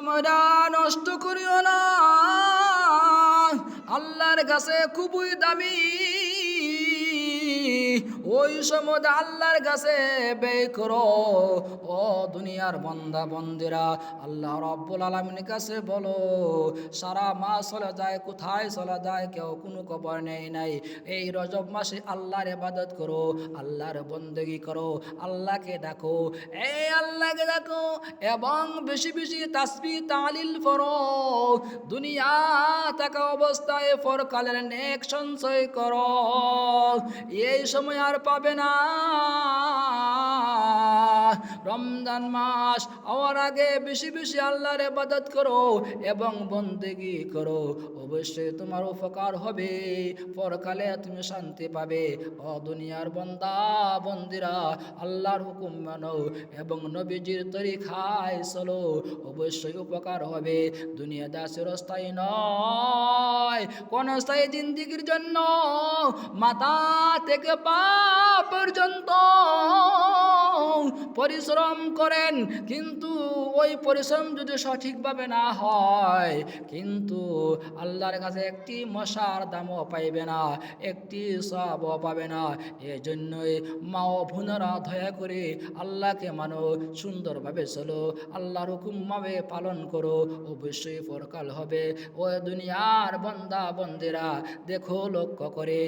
সময়টা নষ্ট করিও না। আল্লাহর কাছে খুবই দামি। ওই সময় আল্লাহর কাছে ব্যয় করো। ও দুনিয়ার বন্দা বন্দিরা, আল্লাহ রব্বুল আলমীর কাছে বলো, সারা মাস চলে যায়, কোথায় চলে যায়, কেউ কোনো খবর নেই নাই। এই রজব মাসে আল্লাহর ইবাদত করো, আল্লাহর বন্দেগি করো, আল্লাহকে ডাকো এই আল্লাহকে ডাকো, এবং বেশি বেশি তাসবি, তালিল করো দুনিয়া থাকা অবস্থায় ফর ফরকালের নেক সঞ্চয় করো। এই সময় আর পাবে না। রমজান মাস হওয়ার আগে বেশি বেশি আল্লাহর ইবাদত করো এবং বন্দেগি করো। অবশ্যই তোমার উপকার হবে। পরকালে তুমি শান্তি পাবে। ও দুনিয়ার বন্দা, বন্দিরা, আল্লাহর হুকুম মানো এবং নবীজির তরি তরিখায় চলো। অবশ্যই উপকার হবে। দুনিয়া দাসের স্থায়ী নয়। কোন স্থায়ী জিন্দিগির জন্য মাথা থেকে পা পর্যন্ত পরিশ্রম করেন, কিন্তু ওই পরিশ্রম যদি সঠিকভাবে না হয়, কিন্তু আল্লাহর কাছে একটি মশার দামও পাইবে না, একটি সবও পাবে না। এই জন্যই মা ও বোনেরা দয়া করে আল্লাহকে মানো, সুন্দরভাবে চলো, আল্লাহর হুকুমভাবে পালন করো, অবশ্যই পরকাল হবে। ও দুনিয়ার বন্দা বন্দেরা, দেখো লক্ষ্য করে,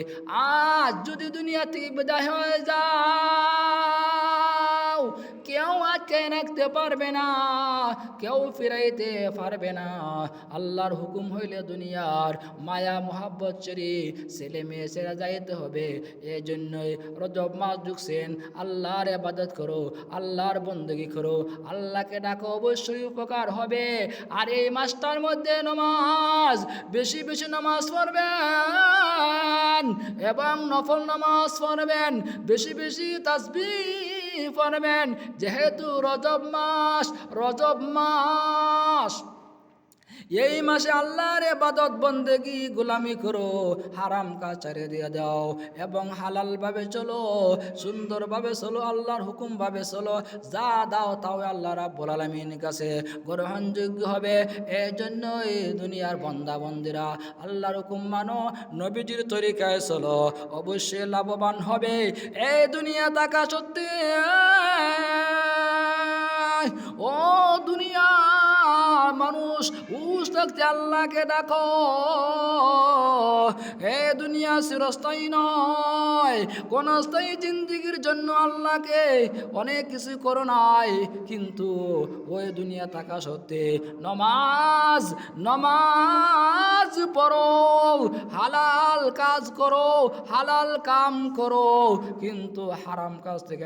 আজ যদি দুনিয়া থেকে বিদায় হয়ে যাও কেউ আজকে রাখতে পারবে না কেউ ফিরাইতে পারবে না আল্লাহর হুকুম হইলে দুনিয়ার মায়া মোহাব্বত চরি ছেলে মেয়ে সেরা যাইতে হবে। এই জন্যই রজব মাস ঢুকছেন আল্লাহর আবাদত করো, আল্লাহর বন্দগি করো। আল্লাহকে ডাকো, অবশ্যই উপকার হবে। আর এই মাসটার মধ্যে নমাজ, বেশি বেশি নামাজ পড়বেন। এবং নফল নামাজ পড়বেন বেশি বেশি তাসবি পড়বেন। যেহেতু রজব মাস রজব মাস এই মাসে আল্লাহর এবাদত বন্দেগি, গোলামি করো, হারাম কাজ ছেড়ে দিয়ে দাও এবং হালালভাবে চলো, সুন্দরভাবে চলো, আল্লাহর হুকুমভাবে চলো, যা দাও তাও আল্লাহ রাব্বুল আলামিন কাছে গ্রহণযোগ্য হবে। এই জন্য এই দুনিয়ার বন্দা বন্দিরা, আল্লাহর হুকুম মানো, নবীজির তরিকায় চলো, অবশ্যই লাভবান হবে। এই দুনিয়া তাকা সত্যি ও মানুষ, উস থাকতে আল্লাহকে ডাকো। হে দুনিয়া চিরস্থায়ী নয়, কোন স্থায়ী জিন্দিগির জন্য আল্লাহকে অনেক কিছু করো নাই। কিন্তু ওই দুনিয়া থাকা সত্ত্বে নমাজ নমাজ পড়ো, হালাল কাজ করো, হালাল কাম করো, কিন্তু হারাম কাজ থেকে